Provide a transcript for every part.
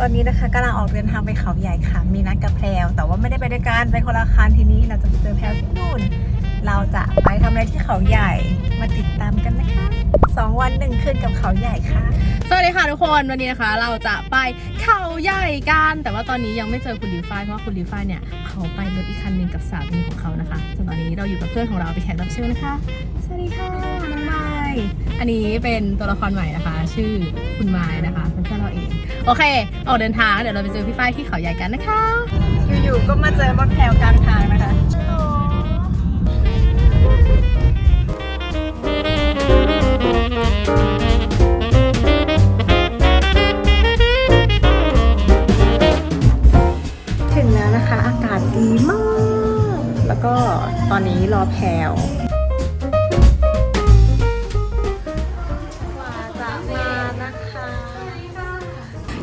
ตอนนี้นะคะกำลังออกเดินทางไปเขาใหญ่ค่ะ มีนัดกับแพรวแต่ว่าไม่ได้ไปด้วยกันไปคนละคันทีนี้เราจะไปเจอแพรวที่นู่น เราจะไปทำอะไรที่เขาใหญ่มาติดตามกันนะคะสองวันหนึ่งคืนกับเขาใหญ่ค่ะ สวัสดีค่ะทุกคนวันนี้นะคะ เราจะไปเขาใหญ่กัน แต่ว่าตอนนี้ยังไม่เจอคุณลิวฝ้ายเพราะว่าคุณลิวฝ้ายเนี่ยเขาไปรถอีกคันหนึ่งกับสามีของเขานะคะส่วนตอนนี้เราอยู่กับเพื่อนของเราไปนแขกรับเชิญนะคะ สวัสดีค่ะน้องไม้อันนี้เป็นตัวละครใหม่นะคะ ชื่อคุณไม้นะคะ โอเค ออกเดินทางเดี๋ยวเราไปเจอพี่ฝ้ายที่เขาใหญ่กันนะคะ อยู่ๆก็มาเจอรถแพรวกลางทางนะคะถึงแล้วนะคะ อากาศดีมาก แล้วก็ตอนนี้รอแพรว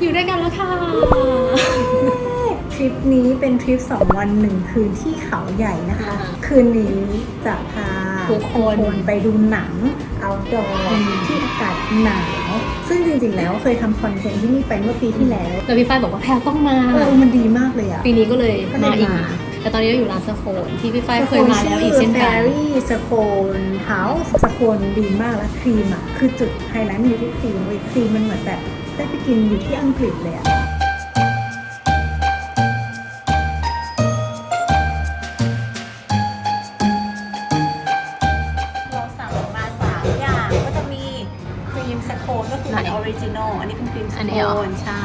อยู่ด้วยกันแล้วค่ะ ทริปนี้เป็นทริป 2 วัน 1 คืนที่เขาใหญ่นะคะคืนนี้จะพาทุกคน ไปดูหนังเอาดออืมที่อากาศหนาว ซึ่งจริงๆแล้วเคยทำคอนเทนต์ที่นี่ไปเมื่อปีที่แล้ว แล้วพี่ฝ้ายบอกว่าแพลต้องมา เออมันดีมากเลยอะ ปีนี้ก็เลยก็เลยมาอีกมา แต่ตอนนี้เราอยู่ร้านสโคนที่พี่ฝ้ายเคยมาแล้วอีกเช่นแฟกันรี่สโคนเฮาส์สโคนดีมากแล้วครีมอะคือจุดไฮไลท์มันอยู่ที่ครีมเว้ยครีมมันเหมือนแบบได้ไปกินอยู่ที่อังกฤษเลยอะเราสั่งมาสามอย่างก็จะมีครีมสโคนก็คือเป็นไหนออริจินอลอันนี้เป็นครีมสอันโคนี้เหรอนใช่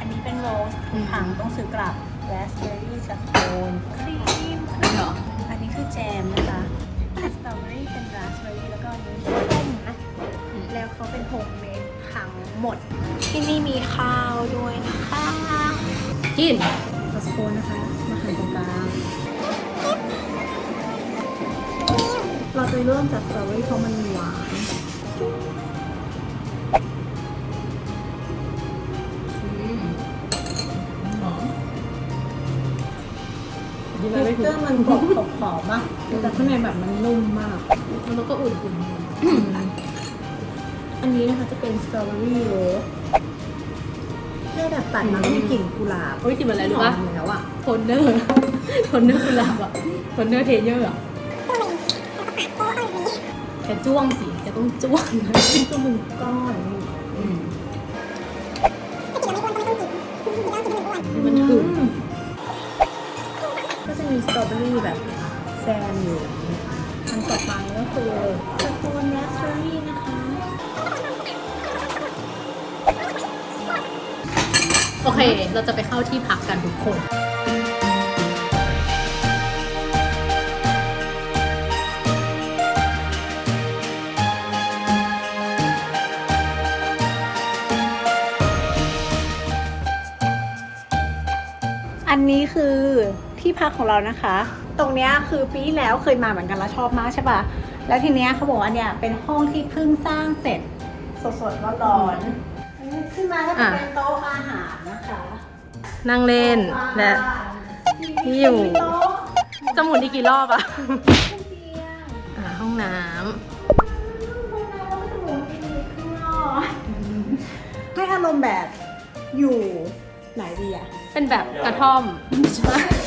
อันนี้เป็นโรสอืมผังต้องซื้อกลับ ราสเบอร์รี่สโคนครีมเหรออันนี้คือแจมนะคะสตรอเบอรี่เป็นราสเบอร์รี่แล้วก็อันนี้ส้มนะอืมแล้วเขาเป็นโฮมเมดทั้งหมด ที่นี่มีข้าวด้วยนะคะกินสโคนนะคะ มาหั่นตรงกลางเราจะเริ่มจากสตรอเบอรี่เพราะมันหวาน เทอะไรคไม่เจอร์มันกรอบขอบขอบมากแต่ข้างในแบบมันนุ่มมาก แล้วก็อุ่นอันนี้นะคะจะเป็นสตรอเบอรี่โรสแค่แบบตัดมาก็มีกลิ่นกุหลาบๆเฮ้ยกินเหมือนอะไรรู้ปะหอมแล้วอะโทนเนอร์โทนเนอร์กุหลาบอะโทนเนอร์เทเยอร์อะแกจ้วงสิแกต้องจ้วงนี่ก็เป็นก้อน รี่แบบแซมอยู่อันต่อไปก็คือสโคนรสเบอร์รี่นะคะ โอเค เราจะไปเข้าที่พักกันทุกคนอันนี้คือที่พักของเรานะคะ ตรงเนี้ยคือปีที่แล้วเคยมาเหมือนกันแล้วชอบมากใช่ปะแล้วทีเนี้ยเขาบอกว่าเนี่ยเป็นห้องที่เพิ่งสร้างเสร็จสดๆร้อนๆขึ้นมาก็จะเป็นโต๊ะอาหารนะคะ นั่งเล่นและที่อยู่มีโต๊ะจะหมุนอีกกี่รอบอะเตียงอ่าห้องน้ให้อารมณ์แบบอยู่ไหนดีอะำเป็นแบบกระท่อมใ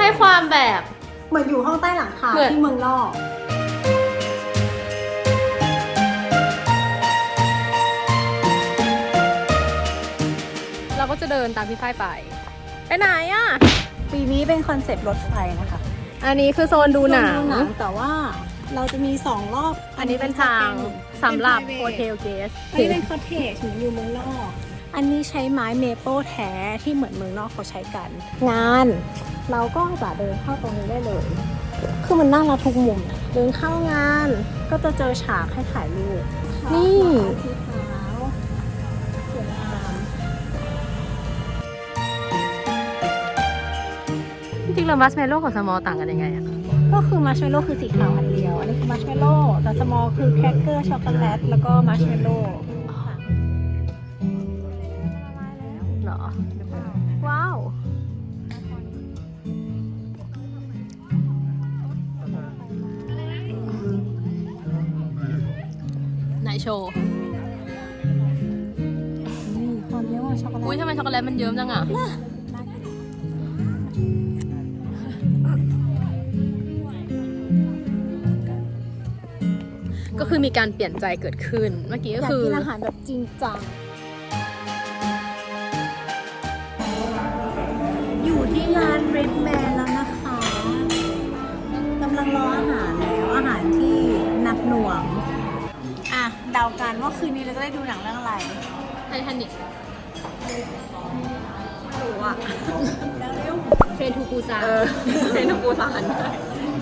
ห้ความแบบ เหมือนอยู่ห้องใต้หลังคาเหมือน ที่เมืองนอก เราก็จะเดินตามพี่ฝ้ายไป ไปไหนอะปีนี้เป็นคอนเซ็ปต์รถไฟนะคะอันนี้คือโซนดูหนัง ดูแต่ว่าเราจะมีสองรอบอันนี้เป็นทางสำหรับโฮเทลเกสอันนี้เป็นคอเทจเหมือนอยู่เมืองนอก อันนี้ใช้ไม้เมเปิลแท้ที่เหมือนเมืองนอกเขาใช้กัน งาน เราก็จะเดินเข้าตรงนี้ได้เลย คือมันน่ารักทุกมุมนะเดินเข้างานก็จะเจอฉากให้ถ่ายรูปนี่สีขาวสวยงามจริงๆแล้วมัสเมโล่กับสมอลต่างกันยังไงอะก็คือมัชเมลโล่คือสีขาวอันเดียว อันนี้คือมัชเมลโล่แต่สมอลคือแครกเกอร์ช็อกโกแลตแล้วก็มัชเมลโล่เหรอว้าว ไหนโชว์นี่ความเรียกว่าช็อกโกแลตอุ้ยทำไมช็อกโกแลตมันเยิ้มจังอะน่ากินก็คือมีการเปลี่ยนใจเกิดขึ้น เมื่อกี้อก็ยากคือกินอาหารแบบจริงจัง อยู่ที่ร้านเรดแมนแล้วนะคะกำลังรออาหารแล้วอาหารที่หนักหน่วงอะ เดากันว่าคืนนี้เราจะได้ดูหนังเรื่องอะไรไททานิกดูอะเร็วเทรนทูปูซานเซนปูสาน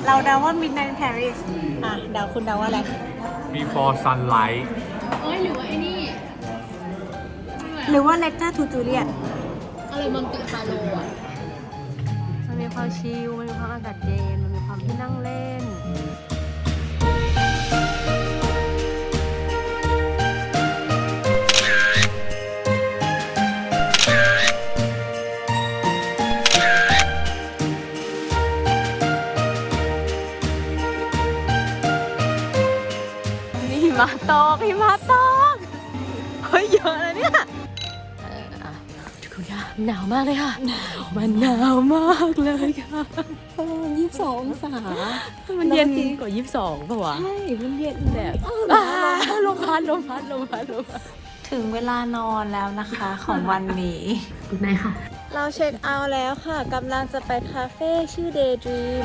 เราเดาว่า Midnight in Paris อะเดาคุณเดาว่าอะไร Before Sunlight เอ้ยหรือว่าไอ้นี่หรือว่า Lecture to Juliet อะไรมัมติคาโลอะมันมีความชิลมันมีความอากาศเย็น มันมีความที่นั่งเล่น มะตกหิมะตกเฮ้ยเยอะเลยเนี่ยเอออะทุกคนค่ะหนาวมากเลยค่ะ มันหนาวมากเลยค่ะประมาณ22องศามันเย็นกว่า22ป่ะวะใช่มันเย็นแดดอ้าวอ่าลมพัดลมพัดลมพัดลมพัดถึงเวลานอนแล้วนะคะของวันนี้กุดไนค่ะ เราเช็คเอาท์แล้วค่ะกำลังจะไปคาเฟ่ชื่อ Daydream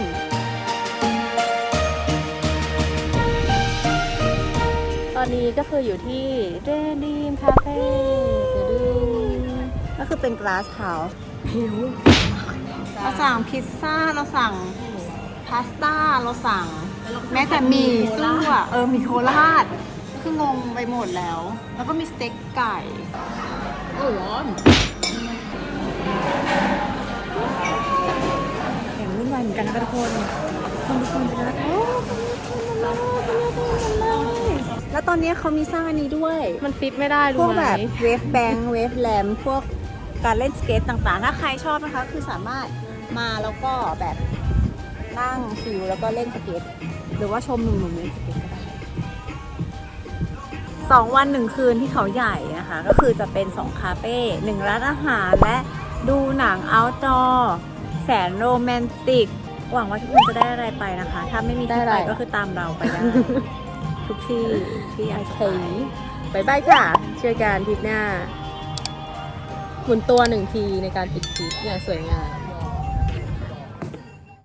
อนนี้ก็คืออยู่ที่เดนีมคาเฟ่ดึงก็คือเป็น glass house หิวเราสั่งพิซซ่าเราสั่งพาสต้าเราสั่ง แม้แต่หมี่สู้อะเออหมี่โคราชก็คืองงไปหมดแล้ว แล้วก็มีสเต็กไก่โอ้โหอย่างวุ่นวายเหมือนกันนะคะทุกคนคนทุกคนจะได้โอ้คนนี้คนนั้นคนนี้คนนั้น แล้วตอนนี้เขามีสร้างอันนี้ด้วย มันฟิตไม่ได้พรู้วกไหมแบบเวฟแบงเวฟแลมพวกการเล่นสเก็ตต่างๆ ถ้าใครชอบนะคะ คือสามารถมาแล้วก็แบบนั่งชิลแล้วก็เล่นสเก็ต หรือว่าชมหนุ่มๆเล่นสเก็ตก็ได้สองวันหนึ่งคืนที่เขาใหญ่นะคะ ก็คือจะเป็นสองคาเฟ่หนึ่งร้านอาหารและดูหนัง outdoor แสนโรแมนติก หวังว่าทุกคนจะได้อะไรไปนะคะ ถ้าไม่มีที่ไปก็คือตามเราไปได้ ทุกที่ที่ไอซ์ไปบายบายค่ะเจอกันทริปหน้าหมุนตัวหนึ่งทีในการปิดคลิปอย่างสวยงาม